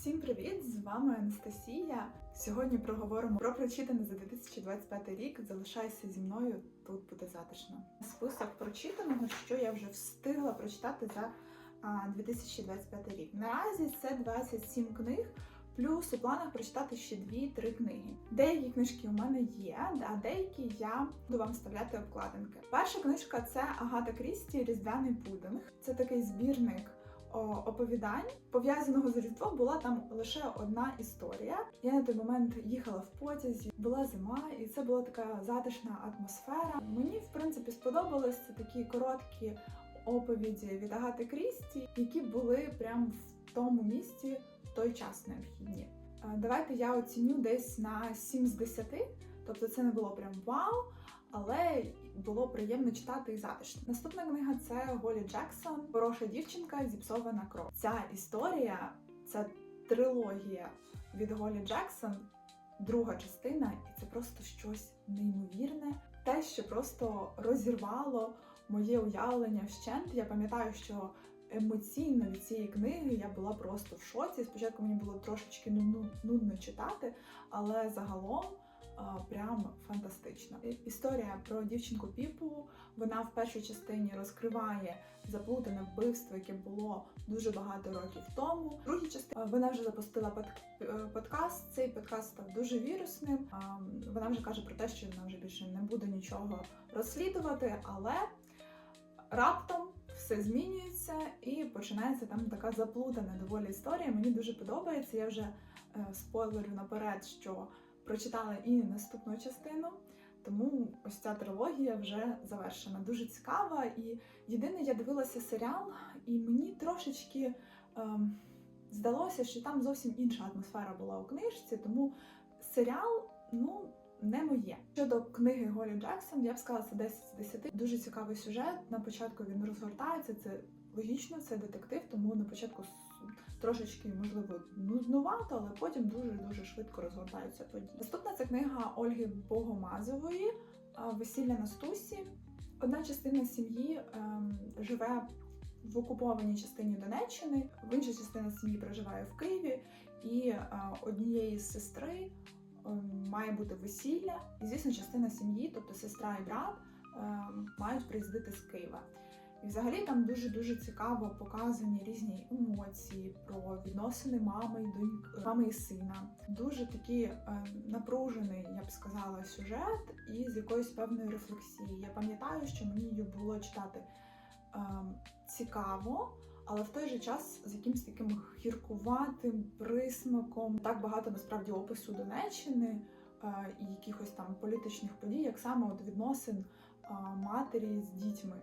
Всім привіт! З вами Анастасія. Сьогодні проговоримо про прочитане за 2025 рік. Залишайся зі мною, тут буде затишно. Список прочитаного, що я вже встигла прочитати за 2025 рік. Наразі це 27 книг. Плюс у планах прочитати ще 2-3 книги. Деякі книжки у мене є, а деякі я буду вам вставляти обкладинки. Перша книжка це Агата Крісті Різдвяний пудинг. Це такий збірник оповідань. Пов'язаного з Різдвом була там лише одна історія. Я на той момент їхала в потязі, була зима, і це була така затишна атмосфера. Мені в принципі сподобалось це такі короткі оповіді від Агати Крісті, які були прям в тому місці в той час необхідні. Е, Давайте я оціню десь на 7 з 10, тобто це не було прям вау, але було приємно читати і затишно. Наступна книга це Голі Джексон, хороша дівчинка, зіпсована кров. Ця історія це трилогія від Голі Джексон, друга частина, і це просто щось неймовірне. Те, що просто розірвало моє уявлення вщент. Я пам'ятаю, що емоційно від цієї книги я була просто в шоці. Спочатку мені було трошечки ну- нудно читати, але загалом прям фантастично. Історія про дівчинку Піпу. Вона в першій частині розкриває заплутане вбивство, яке було дуже багато років тому. В другій частині вона вже запустила е, подкаст. Цей подкаст став дуже вірусним. Вона вже каже про те, що вона вже більше не буде нічого розслідувати, але раптом все змінюється і починається там така заплутана доволі історія. Мені дуже подобається. Я вже е, спойлерю наперед, що прочитала і наступну частину. Тому ось ця трилогія вже завершена. Дуже цікава. І єдине, я дивилася серіал, і мені трошечки ем, здалося, що там зовсім інша атмосфера була у книжці, тому серіал, ну. Не моє щодо книги Голі Джексон, я б сказала, це 10 з 10. Дуже цікавий сюжет. На початку він розгортається. Це логічно, це детектив, тому на початку трошечки можливо нуднувато, але потім дуже дуже швидко розгортаються події. Наступна це книга Ольги Богомазової Весілля на стусі. Одна частина сім'ї ем, живе в окупованій частині Донеччини, в інша частина сім'ї проживає в Києві, і е, однієї з сестри ем, має бути весілля, і звісно, частина сім'ї, тобто сестра і брат, ем, мають приїздити з Києва. І взагалі там дуже дуже цікаво показані різні емоції про відносини мами доньки, мами і сина. Дуже такий е, напружений, я б сказала, сюжет і з якоюсь певною рефлексією. Я пам'ятаю, що мені її було читати е, цікаво. Але в той же час з якимось таким гіркуватим присмаком, так багато насправді опису Донеччини е, і якихось там політичних подій, як саме от відносин е, матері з дітьми,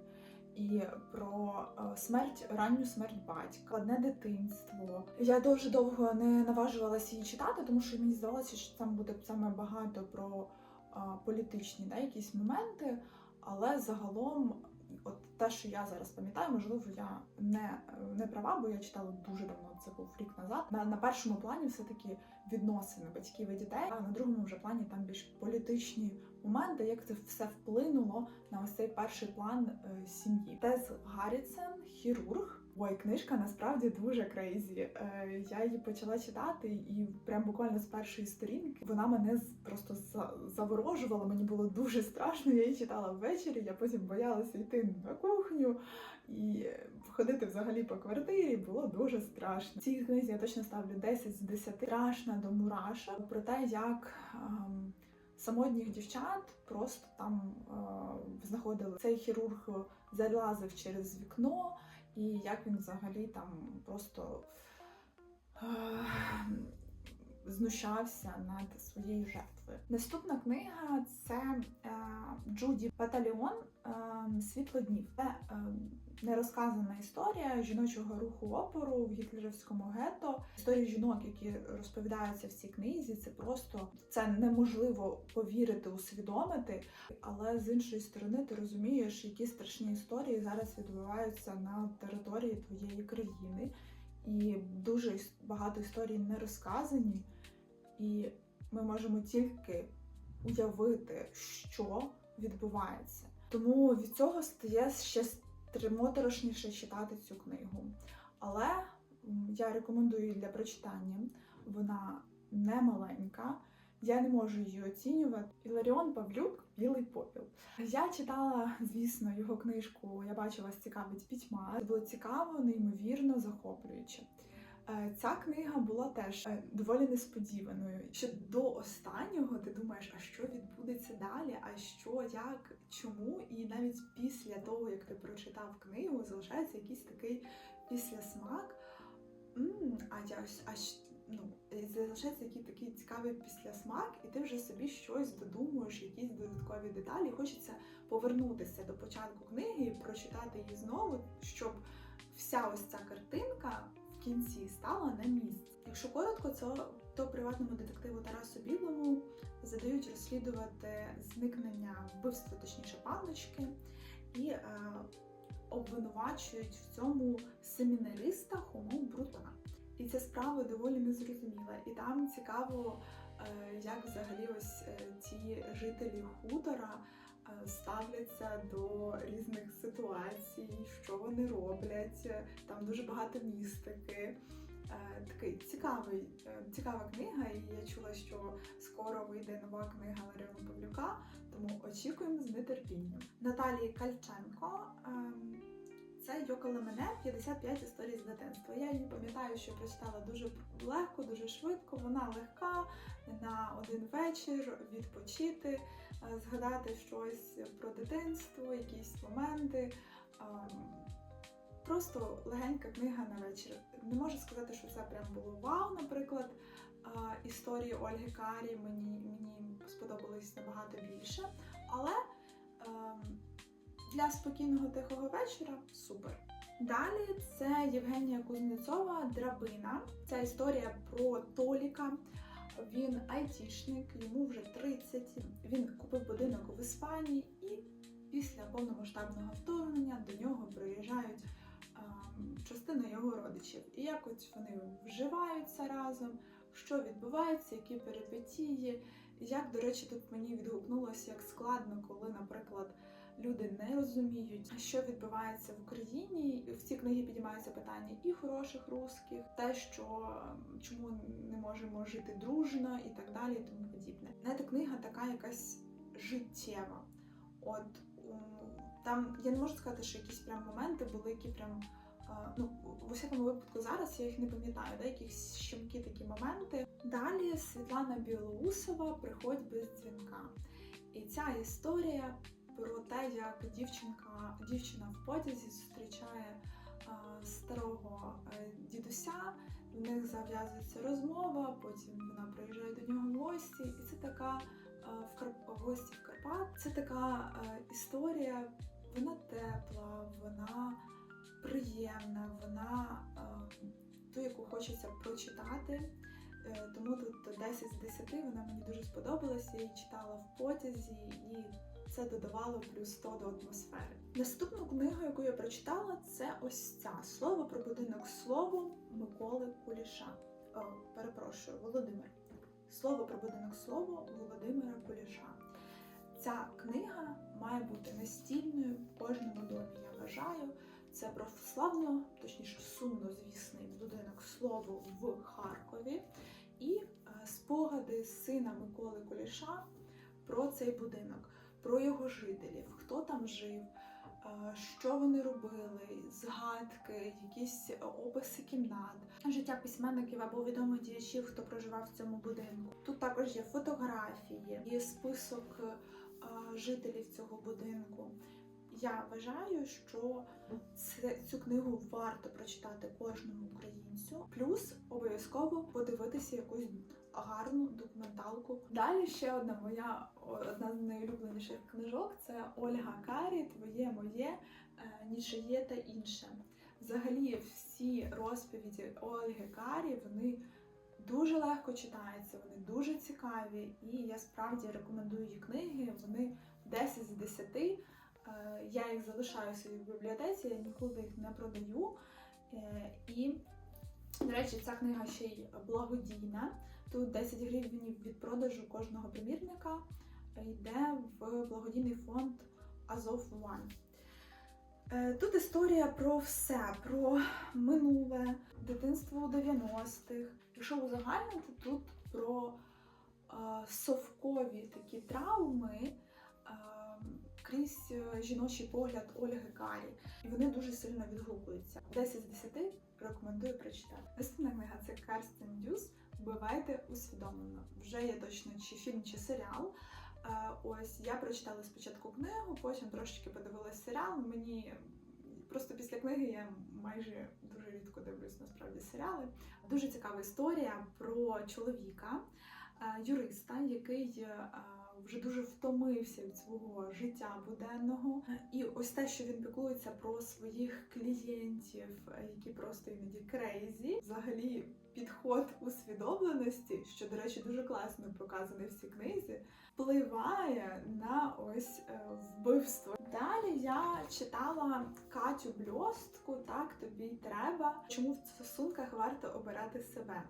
і про е, смерть, ранню смерть батька, одне дитинство. Я дуже довго не наважувалася її читати, тому що мені здавалося, що там буде саме багато про е, політичні да, якісь моменти, але загалом. От те, що я зараз пам'ятаю, можливо, я не, не права, бо я читала дуже давно, це був рік назад. На, на першому плані все-таки відносини батьків і дітей, а на другому вже плані там більш політичні моменти, як це все вплинуло на ось цей перший план е, сім'ї. Тез Гарріцен, хірург. Ой, книжка насправді дуже крейзі. Е, я її почала читати, і прям буквально з першої сторінки вона мене просто за- заворожувала. Мені було дуже страшно. Я її читала ввечері. Я потім боялася йти на кухню і ходити взагалі по квартирі. Було дуже страшно. Цій книзі я точно ставлю 10 з 10. Страшна до мурашок про те, як. ем, Самотніх дівчат просто там е, знаходили цей хірург залазив через вікно, і як він взагалі там просто е, знущався над своєю жертвою. Наступна книга це е, Джуді Батальйон е, Світло днів. Це е, нерозказана історія жіночого руху опору в гітлерівському гетто. Історії жінок, які розповідаються в цій книзі, це просто це неможливо повірити, усвідомити. Але з іншої сторони, ти розумієш, які страшні історії зараз відбуваються на території твоєї країни. І дуже багато історій не розказані, і ми можемо тільки уявити, що відбувається. Тому від цього стає ще стр- моторошніше читати цю книгу. Але я рекомендую для прочитання. Вона не маленька. Я не можу її оцінювати. Іларіон Павлюк Білий попіл. Я читала, звісно, його книжку Я бачу вас цікавить пітьма. Це було цікаво, неймовірно, захоплююче. Е, Ця книга була теж е, доволі несподіваною. Що до останнього ти думаєш, а що відбудеться далі, а що, як, чому, і навіть після того, як ти прочитав книгу, залишається якийсь такий післясмак. А я а ну, залишається який такий цікавий післясмак, і ти вже собі щось додумуєш, якісь додаткові деталі. Хочеться повернутися до початку книги і прочитати її знову, щоб вся ось ця картинка кінці стала на місце. Якщо коротко, то, то приватному детективу Тарасу Білому задають розслідувати зникнення вбивства, точніше панночки, і е, обвинувачують в цьому семінариста Хому Брутона. І ця справа доволі незрозуміла. І там цікаво, е, як взагалі ось е, ці жителі хутора ставляться до різних ситуацій, що вони роблять. Там дуже багато містики. Е, Такий цікавий, е, цікава книга, і я чула, що скоро вийде нова книга Ларіона Павлюка, тому очікуємо з нетерпінням. Наталії Кальченко. ем, це Йокола мене 55 історій з дитинства. Я її пам'ятаю, що прочитала дуже легко, дуже швидко. Вона легка на один вечір відпочити, згадати щось про дитинство, якісь моменти. Просто легенька книга на вечір. Не можу сказати, що це прям було вау. Наприклад, е, історії Ольги Карі мені, мені сподобались набагато більше. Але ем, для спокійного тихого вечора супер. Далі це Євгенія Кузнецова Драбина. Це історія про Толіка. Він айтішник, йому вже 30. Він купив будинок в Іспанії, і після повномасштабного вторгнення до нього приїжджають частина його родичів. І якось вони вживаються разом, що відбувається, які перипетії. Як, до речі, тут мені відгукнулося, як складно, коли, наприклад, люди не розуміють, що відбувається в Україні. В цій книгі підіймаються питання і хороших русських, те, що ем, чому не можемо жити дружно і так далі, і тому подібне. Знаєте, книга така якась життєва. От там я не можу сказати, що якісь прям моменти були, які прям. е, Ну, в усякому випадку зараз я їх не пам'ятаю, якісь щемкі такі моменти. Далі Світлана Білоусова приходь без дзвінка. І ця історія про те, як дівчинка, дівчина в потязі зустрічає старого е, дідуся, в них зав'язується розмова, потім вона приїжджає до нього в гості, і це така в Карп... гості в Карпат. Це така е, історія, вона тепла, вона приємна, вона е, ту, яку хочеться прочитати. Тому тут 10 з 10 вона мені дуже сподобалася. Я її читала в потязі, і це додавало плюс 100 до атмосфери. Наступну книгу, яку я прочитала, це ось ця слово про будинок слово Миколи Куліша. О, перепрошую, Володимир. Слово про будинок слово Володимира Куліша. Ця книга має бути настільною в кожному домі. Я вважаю. Це про славно, точніше, сумнозвісний будинок слово в Харкові і е, спогади сина Миколи Куліша про цей будинок, про його жителів, хто там жив, що вони робили, згадки, якісь описи кімнат, життя письменників або відомих діячів, хто проживав в цьому будинку. Тут також є фотографії, є список жителів цього будинку. Я вважаю, що цю книгу варто прочитати кожному українцю. Плюс обов'язково подивитися якусь гарну документалку. Далі ще одна моя одна з найулюбленіших книжок це Ольга Карі, Твоє моє, е, нічиє та інше. Взагалі, всі розповіді Ольги Карі вони дуже легко читаються, вони дуже цікаві, і я справді рекомендую її книги. Вони 10 з 10. Е, Я їх залишаю собі в бібліотеці, я ніколи їх не продаю. Е, І, до речі, ця книга ще й благодійна. Тут 10 гривень від продажу кожного примірника йде в благодійний фонд Азов One. Е, Тут історія про все, про минуле, дитинство у 90-х. Якщо узагальнити, тут про е, совкові такі травми е, крізь е, жіночий погляд Ольги Карі. І вони дуже сильно відгукуються. 10 з 10 рекомендую прочитати. Наступна книга це Карстен Дюс Вбивайте усвідомлено. Вже є точно чи фільм, чи серіал. Е, Ось я прочитала спочатку книгу, потім трошечки подивилась серіал. Мені просто після книги я майже дуже рідко дивлюсь насправді серіали. Дуже цікава історія про чоловіка, е, юриста, який е, вже дуже втомився від свого життя буденного. І ось те, що він піклується про своїх клієнтів, е, які просто іноді крейзі, взагалі підход усвідомленості, що, до речі, дуже класно показаний в цій книзі, впливає на ось е, вбивство. Далі я читала Катю Бльостку, так тобі й треба. Чому в стосунках варто обирати себе?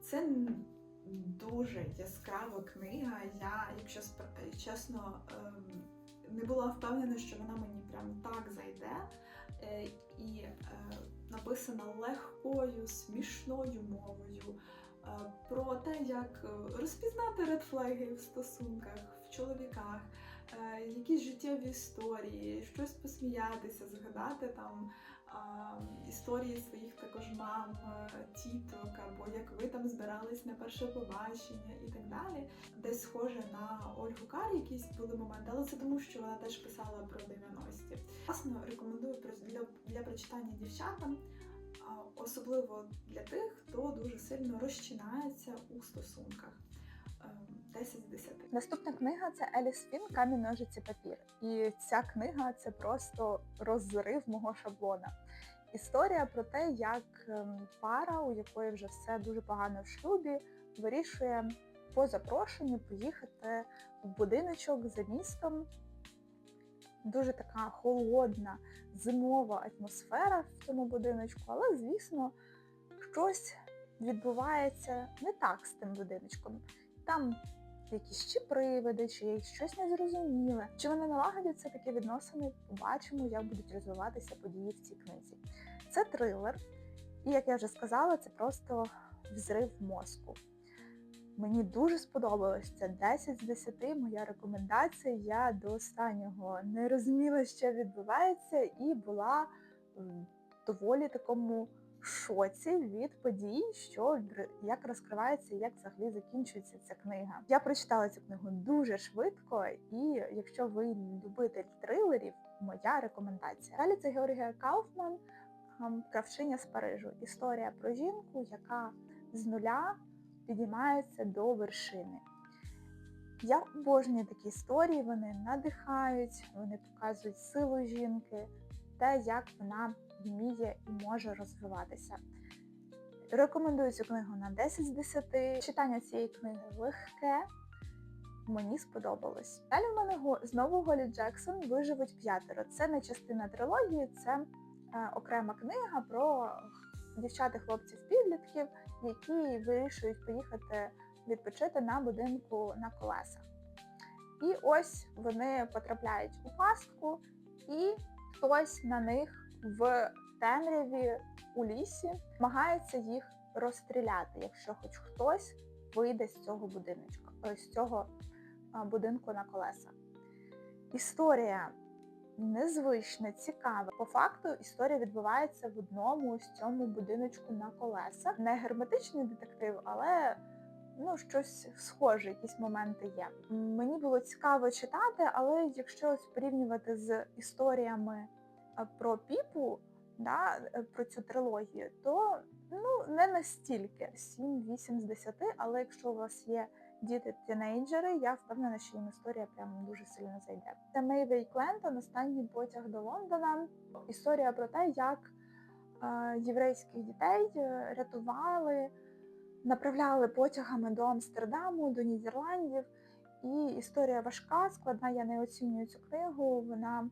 Це дуже яскрава книга. Я, якщо чесно, ем, не була впевнена, що вона мені прям так зайде. Е, І е, написана легкою, смішною мовою. е, Про те, як розпізнати редфлеги в стосунках, в чоловіках, якісь життєві історії, щось посміятися, згадати там історії своїх також мам, е, тіток, або як ви там збирались на перше побачення і так далі. Десь схоже на Ольгу Кар, якісь були моменти, але це тому, що вона теж писала про 90-ті. Власно, рекомендую для, для прочитання дівчатам. Особливо для тих, хто дуже сильно розчинається у стосунках. Ем, 10 з 10. Наступна книга це Еліс Фін Камінь ножиці папір. І ця книга це просто розрив мого шаблона. Історія про те, як ем, пара, у якої вже все дуже погано в шлюбі, вирішує по запрошенню поїхати в будиночок за містом. Дуже така холодна зимова атмосфера в цьому будиночку, але звісно, щось відбувається не так з тим будиночком. Там якісь чи привиди, чи щось незрозуміле. Чи вони налагодяться такі відносини, побачимо, як будуть розвиватися події в цій книзі. Це трилер, і як я вже сказала, це просто взрив мозку. Мені дуже сподобалось це 10 з 10, моя рекомендація. Я до останнього не розуміла, що відбувається, і була в доволі такому шоці від подій, що як розкривається, як взагалі закінчується ця книга. Я прочитала цю книгу дуже швидко, і якщо ви любитель трилерів, моя рекомендація. Далі це Георгія Кауфман, ем, кравчиня з Парижу. Історія про жінку, яка з нуля підіймається до вершини. Я обожнюю такі історії, вони надихають, вони показують силу жінки, те, як вона вміє і може розвиватися. Рекомендую цю книгу на 10 з 10. Читання цієї книги легке, мені сподобалось. Далі в мене знову Голі Джексон виживуть п'ятеро. Це не частина трилогії, це е, окрема книга про дівчат і хлопців-підлітків, які вирішують поїхати відпочити на будинку на колесах. І ось вони потрапляють у пастку, і хтось на них в темряві у лісі намагається їх розстріляти, якщо хоч хтось вийде з цього будиночка, з цього будинку на колесах. Історія незвична, цікава. По факту історія відбувається в одному ось цьому будиночку на колесах. Не герметичний детектив, але ну щось схоже, якісь моменти є. Мені було цікаво читати, але якщо порівнювати з історіями е, про піпу, да, е, про цю трилогію, то ну не настільки 7-8 з 10, але якщо у вас є діти-тінейджери, я впевнена, що їм історія прям дуже сильно зайде. Це Мейвей Клентон, останній потяг до Лондона. Історія про те, як е, єврейських дітей е, рятували, направляли потягами до Амстердаму, до Нідерландів. І історія важка, складна. Я не оцінюю цю книгу. Вона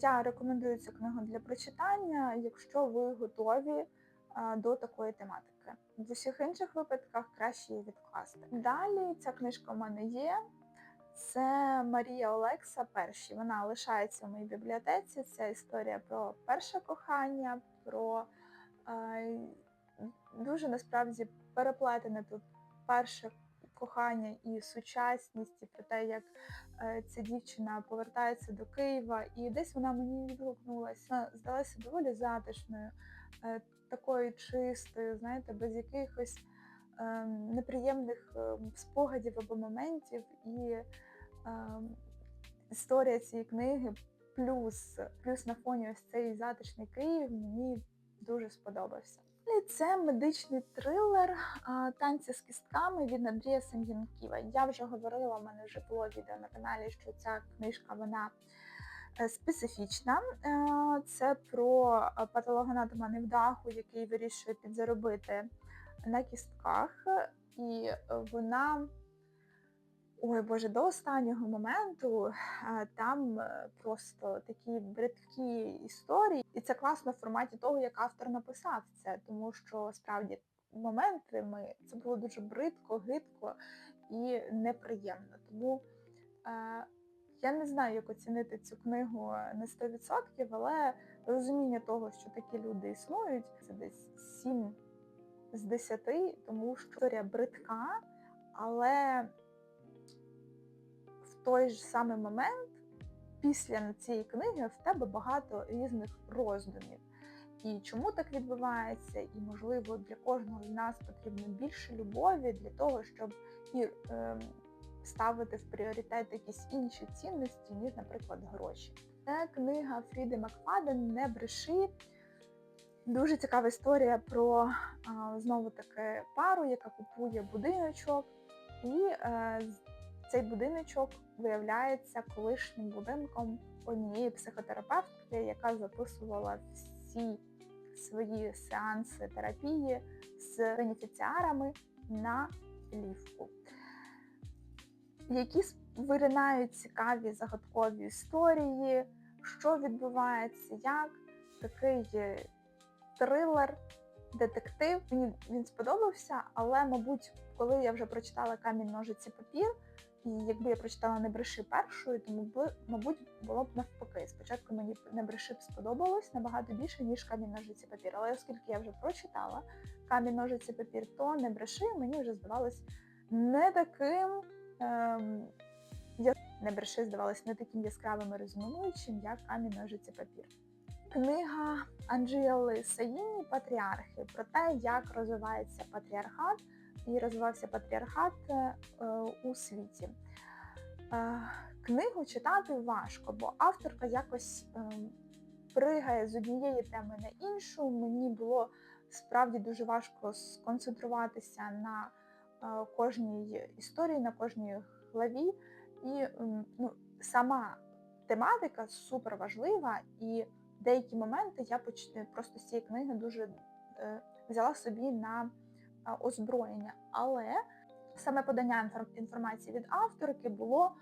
я рекомендую цю книгу для прочитання, якщо ви готові до такої тематики. В усіх інших випадках краще її відкласти. Далі ця книжка в мене є. Це Марія Олекса перші. Вона лишається в моїй бібліотеці. Це історія про перше кохання, про е, дуже насправді переплетене тут перше кохання і сучасність, і про те, як е, ця дівчина повертається до Києва, і десь вона мені відгукнулася. Здалася доволі затишною, е, такою чистою, знаєте, без якихось е, неприємних е, спогадів або моментів. І е, історія цієї книги, плюс, плюс на фоні ось цей затишний Київ мені дуже сподобався. Це медичний трилер танці з кістками від Андрія Сем'янківа. Я вже говорила, в мене вже було відео на каналі, що ця книжка вона е, специфічна. Е, Це про е, патологоанатома невдаху, який вирішує підзаробити на кістках, і вона. Ой, Боже, до останнього моменту е, там е, просто такі бридкі історії, і це класно в форматі того, як автор написав це, тому що справді моментами це було дуже бридко, гидко і неприємно. Тому е, я не знаю, як оцінити цю книгу на 100%, але розуміння того, що такі люди існують, це десь 7 з 10, тому що історія бридка, але той ж самий момент, після цієї книги, в тебе багато різних роздумів. І чому так відбувається, і можливо для кожного з нас потрібно більше любові для того, щоб і е, ставити в пріоритет якісь інші цінності, ніж, наприклад, гроші. Це книга Фріди Макфаден Не бреши. Дуже цікава історія про знову таки пару, яка купує будиночок, і е, цей будиночок виявляється колишнім будинком однієї психотерапевтки, яка записувала всі свої сеанси терапії з бенефіціарами на плівку. Які виринають цікаві загадкові історії, що відбувається, як такий трилер, детектив. Мені він сподобався, але, мабуть, коли я вже прочитала камінь ножиці папір, і якби я прочитала не бреши першою, то би, мабуть, було б навпаки. Спочатку мені не бреши б сподобалось набагато більше, ніж камінь ножиці папір. Але оскільки я вже прочитала камінь ножиці папір, то не бреши мені вже здавалось не таким. Ем, я не бреши здавалось не таким яскравим і резонуючим, як камінь ножиці папір. Книга Анджіели Саїні Патріархи про те, як розвивається патріархат і розвивався патріархат е, у світі. Е, книгу читати важко, бо авторка якось е, пригає з однієї теми на іншу. Мені було справді дуже важко сконцентруватися на е, кожній історії, на кожній главі. І ну, сама тематика супер важлива, і деякі моменти я просто з цієї книги дуже е, взяла собі на е, озброєння. Але саме подання інформації від авторки було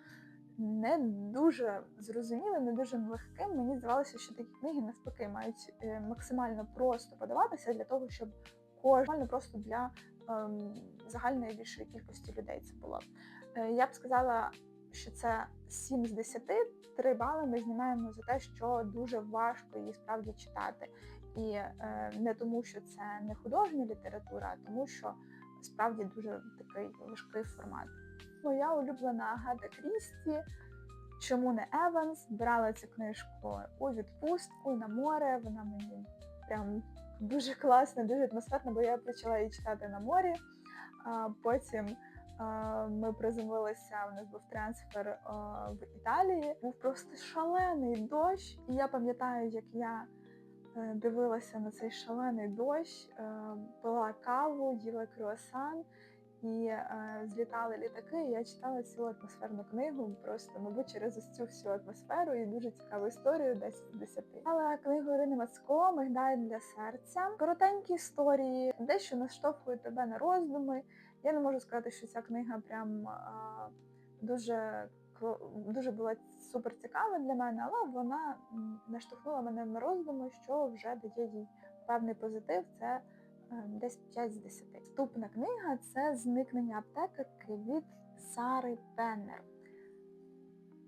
не дуже зрозумілим, не дуже легким. Мені здавалося, що такі книги навпаки мають е, максимально просто подаватися для того, щоб кожен просто для ем, загальної більшої кількості людей це було. Е, я б сказала, що це 7 з 10, 3 бали ми знімаємо за те, що дуже важко її справді читати. І е, не тому, що це не художня література, а тому, що справді дуже такий важкий формат. Моя улюблена Агата Крісті. Чому не Еванс? Брала цю книжку у відпустку на море. Вона мені прям дуже класна, дуже атмосферна, бо я почала її читати на морі. А потім ми приземлилися, у нас був трансфер в Італії. Був просто шалений дощ. І я пам'ятаю, як я дивилася на цей шалений дощ, е, пила каву, їла круасан. І е, злітали літаки, і я читала цю атмосферну книгу, просто, мабуть, через ось цю всю атмосферу і дуже цікаву історію 10 з 10. Але книгу Ірини Мацко «Мигдає для серця. Коротенькі історії, дещо наштовхують тебе на роздуми. Я не можу сказати, що ця книга прям дуже дуже була супер цікава для мене, але вона наштовхнула мене на роздуми, що вже дає їй певний позитив. Це е, десь 5 з 10. Наступна книга це Зникнення аптекарки від Сари Пеннер.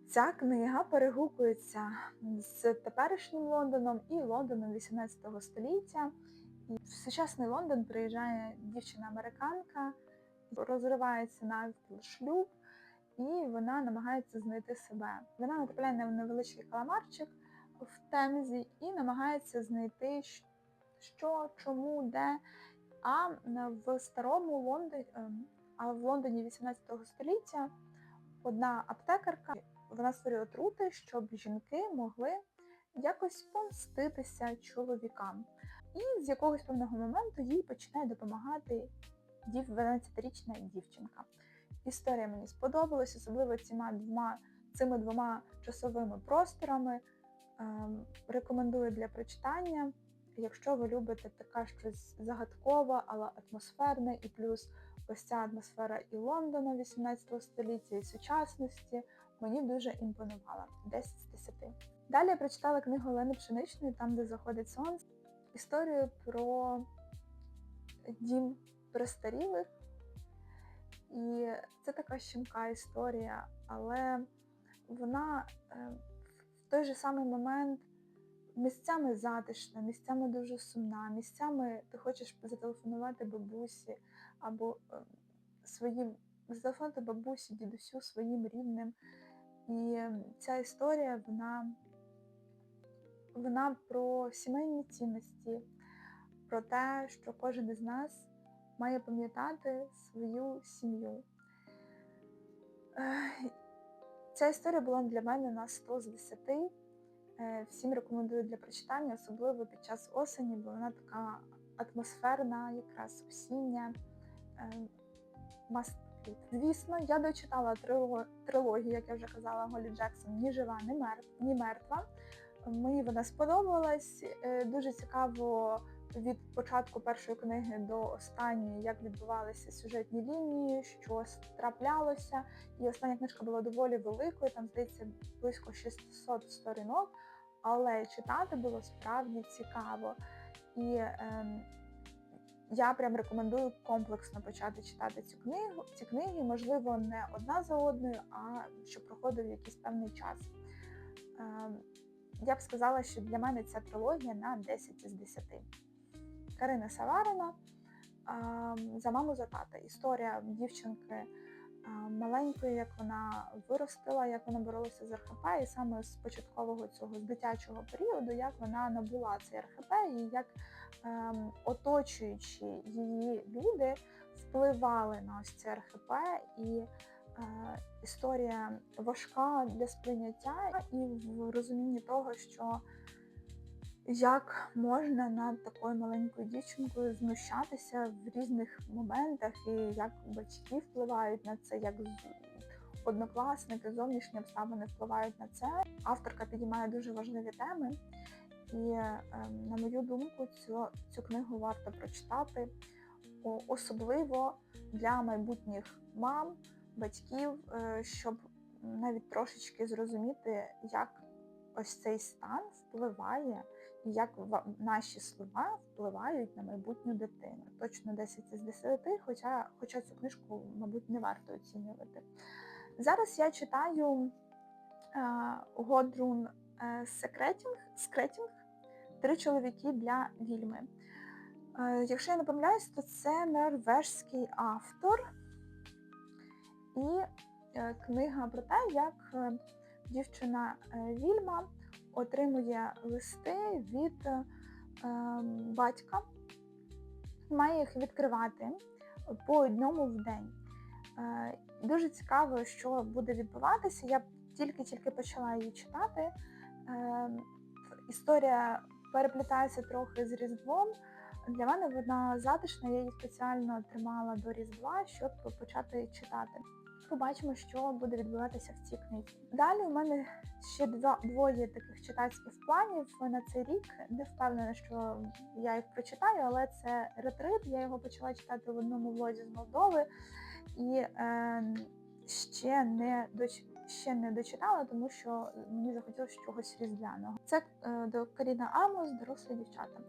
Ця книга перегукується з теперішнім Лондоном і Лондоном 18 століття. І в сучасний Лондон приїжджає дівчина-американка, розривається навпіл шлюб, і вона намагається знайти себе. Вона натрапляє на невеличкий каламарчик в темзі і намагається знайти, що, чому, де. А в старому Лондоні, а в Лондоні 18 століття одна аптекарка вона створює отрути, щоб жінки могли якось помститися чоловікам. І з якогось певного моменту їй починає допомагати дів- 12-річна дівчинка. Історія мені сподобалась, особливо цими двома, цими двома часовими просторами. Ем, рекомендую для прочитання. Якщо ви любите таке щось загадкове, але атмосферне, і плюс ось ця атмосфера і Лондона 18 століття, і сучасності, мені дуже імпонувала. 10 з 10. Далі я прочитала книгу Олени Пшеничної, там, де заходить сонце, історію про дім престарілих. І це така щемка історія, але вона е, в той же самий момент місцями затишна, місцями дуже сумна, місцями ти хочеш зателефонувати бабусі або е, своїм зателефонувати бабусі, дідусю своїм рідним. І ця історія, вона, вона про сімейні цінності, про те, що кожен із нас має пам'ятати свою сім'ю. Ця історія була для мене на 100 з 10. Е, Всім рекомендую для прочитання, особливо під час осені, бо вона така атмосферна, якраз осіння. е, must. Звісно, я дочитала трилогію, як я вже казала, Голі Джексон Ні жива, ні мертва. Мені вона сподобалась. Е, Дуже цікаво від початку першої книги до останньої, як відбувалися сюжетні лінії, що траплялося. І остання книжка була доволі великою, там здається близько 600 сторінок, але читати було справді цікаво. І ем, я прям рекомендую комплексно почати читати цю книгу, ці книги, можливо, не одна за одною, а щоб проходив якийсь певний час. Ем, я б сказала, що для мене ця трилогія на 10 із 10. Карина Саварина за маму за тата. Історія дівчинки маленької, як вона виростила, як вона боролася з РХП, і саме з початкового цього з дитячого періоду, як вона набула цей РХП, і як ем, оточуючі її люди впливали на ось це РХП, і е, історія важка для сприйняття і в розумінні того, що як можна над такою маленькою дівчинкою знущатися в різних моментах, і як батьки впливають на це, як однокласники, зовнішні обставини впливають на це. Авторка підіймає дуже важливі теми, і е, на мою думку, цю, цю книгу варто прочитати, особливо для майбутніх мам, батьків, е, щоб навіть трошечки зрозуміти, як ось цей стан впливає як наші слова впливають на майбутню дитину. Точно 10 із 10, хоча, хоча цю книжку, мабуть, не варто оцінювати. Зараз я читаю е, Годрун е, Секретінг, Три чоловіки для вільми. Е, якщо я не помиляюсь, то це норвежський автор. І книга про те, як дівчина Вільма отримує листи від е, ем, батька, має їх відкривати по одному в день. Е, Дуже цікаво, що буде відбуватися. Я тільки-тільки почала її читати. Е, Історія переплітається трохи з Різдвом. Для мене вона затишна, я її спеціально тримала до Різдва, щоб почати читати. Побачимо, що буде відбуватися в цій книзі. Далі у мене ще двоє таких читацьких планів на цей рік. Не впевнена, що я їх прочитаю, але це ретрит. Я його почала читати в одному влозі з Молдови і е, ще не доч... ще не дочитала, тому що мені захотілося чогось різдвяного. Це е, до Каріна Амос, дорослі дівчата.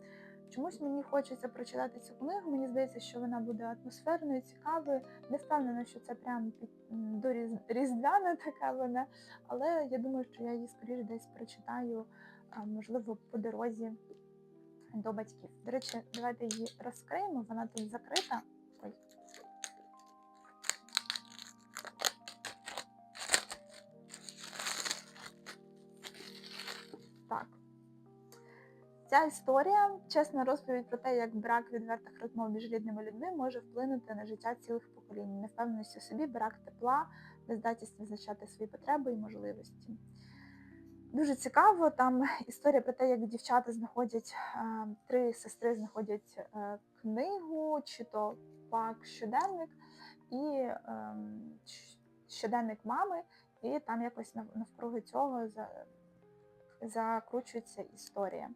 Чомусь мені хочеться прочитати цю книгу. Мені здається, що вона буде атмосферною, цікавою. Не впевнена, що це прям під до різ- різдвяна така вона, але я думаю, що я її скоріш десь прочитаю, можливо, по дорозі до батьків. До речі, давайте її розкриємо. Вона тут закрита. Ця історія чесна розповідь про те, як брак відвертих розмов між рідними людьми може вплинути на життя цілих поколінь, невпевненість у собі, брак тепла, нездатність визначати свої потреби і можливості. Дуже цікаво. Там історія про те, як дівчата знаходять е, три сестри знаходять е, книгу, чи то пак щоденник, і е, щоденник мами, і там якось навкруги цього закручується історія.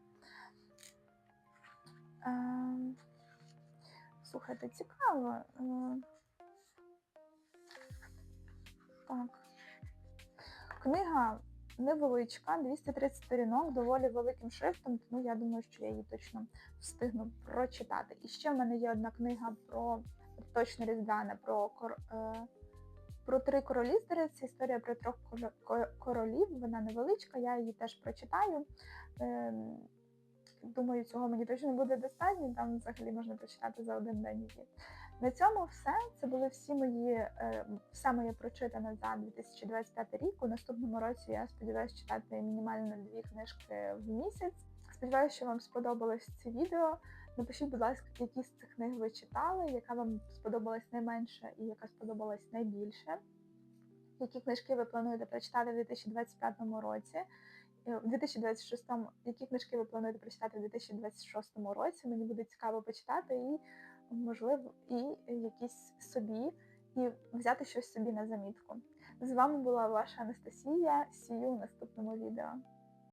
Е, слухайте, цікаво. Е, так. Книга невеличка, 230 сторінок, доволі великим шрифтом, тому я думаю, що я її точно встигну прочитати. І ще в мене є одна книга про точно різдвяна, про е, про три королі, здається, історія про трьох королів. Вона невеличка, я її теж прочитаю. Думаю, цього мені точно буде достатньо. Там взагалі можна прочитати за один день її. На цьому все. Це були всі мої е, все моє прочитане за 2025 рік. У наступному році я сподіваюся читати мінімально дві книжки в місяць. Сподіваюся, що вам сподобалось це відео. Напишіть, будь ласка, які з цих книг ви читали, яка вам сподобалась найменше і яка сподобалась найбільше. Які книжки ви плануєте прочитати в 2025 році? Е, В 2026, які книжки ви плануєте прочитати в 2026 році? Мені буде цікаво почитати і, можливо, і якісь собі, і взяти щось собі на замітку. З вами була ваша Анастасія. Сію у наступному відео.